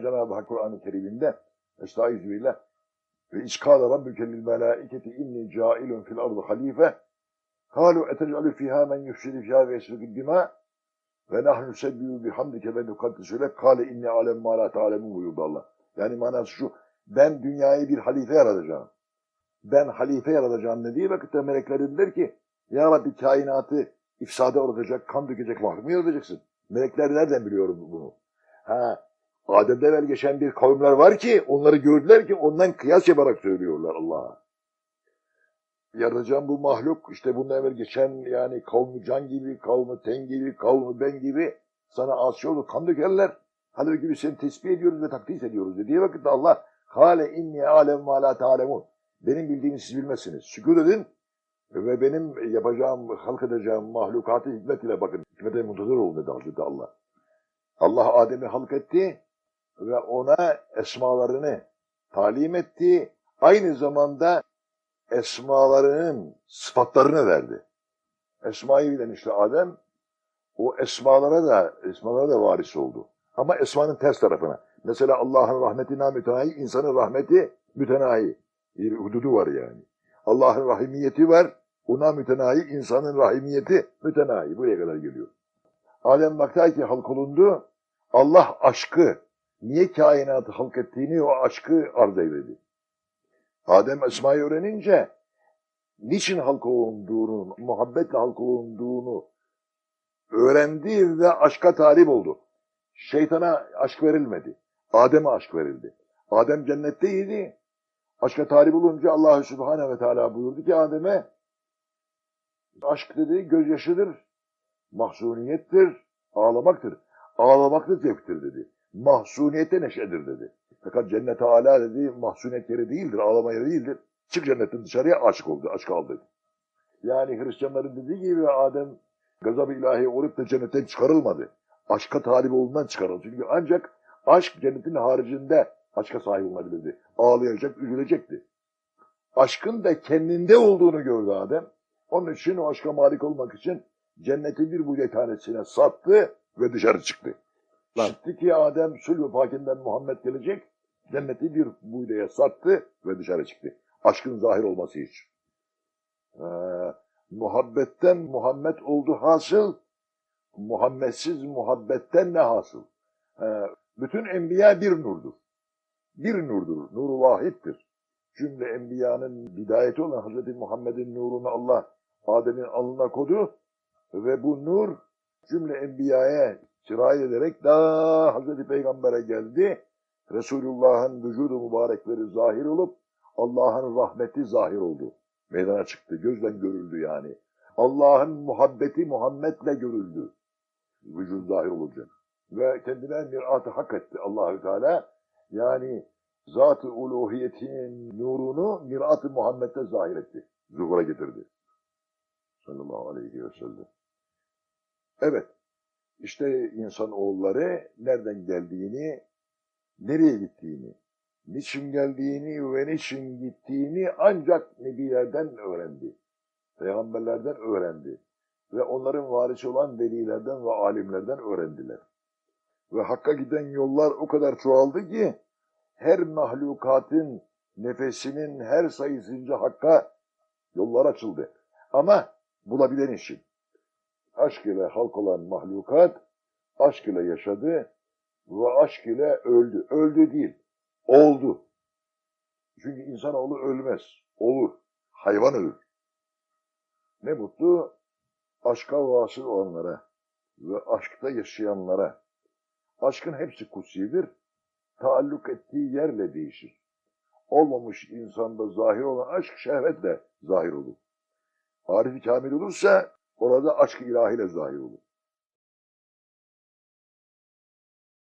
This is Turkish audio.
Cenab-ı Hak Kur'an-ı Kerim'inde Estaizu billah ve iskâle rabbüke lil melâiketi inni câilun fil ardı halife kâlu etec'alü fîhâ men yufsidu fîhâ ve yesfikid dimâ ve nahnu nusebbihu bihamdike ve nukaddisu lek kâle inni alem mâ lâ ta'lemun buyurdu Allah. Yani manası şu, ben dünyayı bir halife yaratacağım. Ben halife yaratacağım dediği vakitte melekler dediler ki, Ya Rabbi kainatı ifsada uğratacak, kan dökecek mahrum yaratacaksın. Melekler nereden biliyor bunu? Ha, Adem'de evvel geçen bir kavimler var ki, onları gördüler ki ondan kıyas yaparak söylüyorlar Allah'a. Yaratacağım bu mahluk, işte bundan evvel geçen yani kavmi can gibi, kavmi ten gibi, kavmi ben gibi sana asi olur, kan dökerler. Halbuki biz seni tesbih ediyoruz ve takdis ediyoruz dediği vakitte Allah Hale inni alem ma la ta'lemun. Benim bildiğimi siz bilmezsiniz. Şükür edin ve benim yapacağım, halk edeceğim mahlukatı hikmet ile bakın. Hikmete muntazır olun dedi Hazreti Allah. Allah Adem'i halk etti ve ona esmalarını talim etti. Aynı zamanda esmalarının sıfatlarını verdi. Esmayı bilen işte Adem o esmalara da esmalara da varis oldu. Ama esmanın ters tarafına. Mesela Allah'ın rahmetine mütenahi, insanın rahmeti mütenahi. Bir hududu var yani. Allah'ın rahimiyeti var, ona mütenahi, insanın rahimiyeti mütenahi. Buraya kadar geliyor. Adem baktı ki halk olundu, Allah aşkı, niye kainatı halk ettiğini o aşkı arz eyledi. Adem Esma'yı öğrenince, niçin halk olunduğunu, muhabbetle halk olunduğunu öğrendi ve aşka talip oldu. Şeytana aşk verilmedi. Adem'e aşk verildi. Adem cennetteydi. Aşka talip olunca Allah Subhanahu ve Teala buyurdu ki Adem'e aşk dedi gözyaşıdır, mahzuniyettir, ağlamaktır. Ağlamak da zevktir dedi. Mahzuniyette neşedir dedi. Fakat cennet âlâ dedi mahzuniyet yeri değildir, ağlama yeri değildir. Çık cennetten dışarıya aşk oldu, aşk al dedi. Yani Hristiyanların dediği gibi Adem gazab-ı ilahi olup da cennetten çıkarılmadı. Aşka talip olduğundan çıkarıldı. Çünkü ancak aşk cennetin haricinde aşka sahip olabilirdi. Ağlayacak, üzülecekti. Aşkın da kendinde olduğunu gördü Adem. Onun için o aşka malik olmak için cenneti bir buğday tanesine sattı ve dışarı çıktı. Çıktı ki Adem sülh-ü pakinden Muhammed gelecek. Cenneti bir buğdaya sattı ve dışarı çıktı. Aşkın zahir olması için. Ee, muhabbetten Muhammed oldu hasıl. Muhammedsiz muhabbetten ne hasıl? Ee, bütün enbiya bir nurdur. Bir nurdur, nuru vahittir. Cümle enbiyanın bidayeti olan Hz. Muhammed'in nurunu Allah Adem'in alnına kodu ve bu nur cümle enbiyaya sirayet ederek daha Hz. Peygamber'e geldi. Resulullah'ın vücudu mübarekleri zahir olup Allah'ın rahmeti zahir oldu. Meydana çıktı, gözden görüldü yani. Allah'ın muhabbeti Muhammed'le görüldü. Vücud zahir olacak. Ve kendine mirat-ı hak etti Allahü Teala. Yani zat-ı uluhiyetinin nurunu mirat-ı Muhammed'de zahir etti. Zuhura getirdi. Sallallahu aleyhi ve sellem. Evet. İşte insan oğulları nereden geldiğini, nereye gittiğini, niçin geldiğini ve niçin gittiğini ancak nebilerden öğrendi. Peygamberlerden öğrendi. Ve onların varisi olan velilerden ve alimlerden öğrendiler. Ve Hakk'a giden yollar o kadar çoğaldı ki her mahlukatın nefesinin her sayısınca Hakk'a yollar açıldı. Ama bulabilen için. Aşk ile halk olan mahlukat aşk ile yaşadı ve aşk ile öldü. Öldü değil, oldu. Çünkü insanoğlu ölmez, olur. Hayvan ölür. Ne mutlu aşka vasıl olanlara ve aşkta yaşayanlara. Aşkın hepsi kutsidir. Taalluk ettiği yerle değişir. Olmamış insanda zahir olan aşk şehvetle zahir olur. Arif-i kamil olursa orada aşk ilahiyle zahir olur.